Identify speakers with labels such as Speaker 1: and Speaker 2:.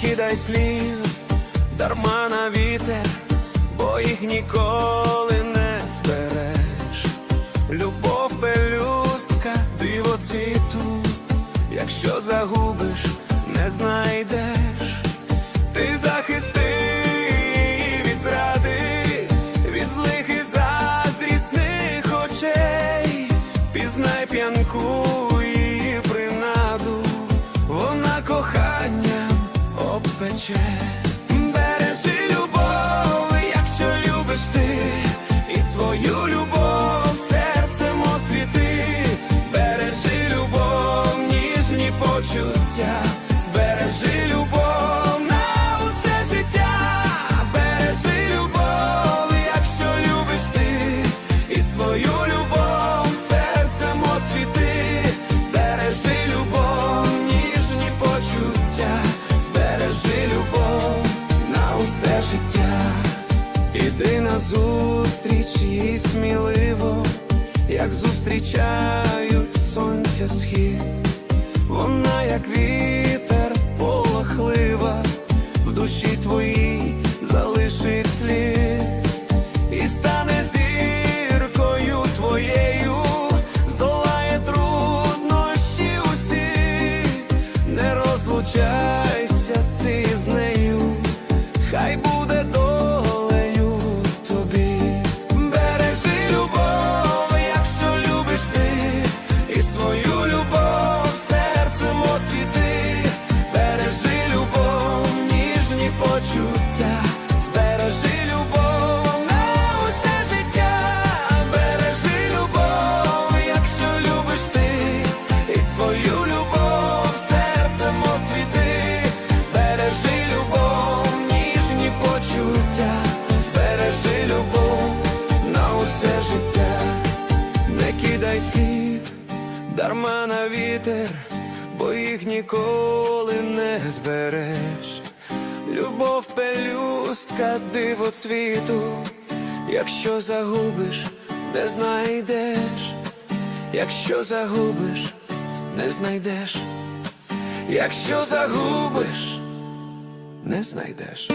Speaker 1: кидай слів, дарма на вітер, бо їх ніколи не збереш. Любов пелюстка, диво цвіту, якщо загубиш, не знайдеш. Ти захисти від зради, від злих і заздрісних очей, пізнай п'янку обпече. Бережи любов, якщо любиш ти, і свою любов серцем освіти, бережи любов, ніжні почуття, Іди на зустріч їй сміливо, як зустрічають сонця схід. Вона, як вітер, полохлива, в душі твоїй почуття, збережи любов на усе життя, бережи любов, якщо любиш ти, і свою любов серцем освіти, бережи любов, ніжні почуття, збережи любов на усе життя, не кидай слів, дарма на вітер, бо їх ніколи не збереш. Любов пелюстка, диво цвіту, якщо загубиш, не знайдеш, якщо загубиш, не знайдеш, якщо загубиш, не знайдеш.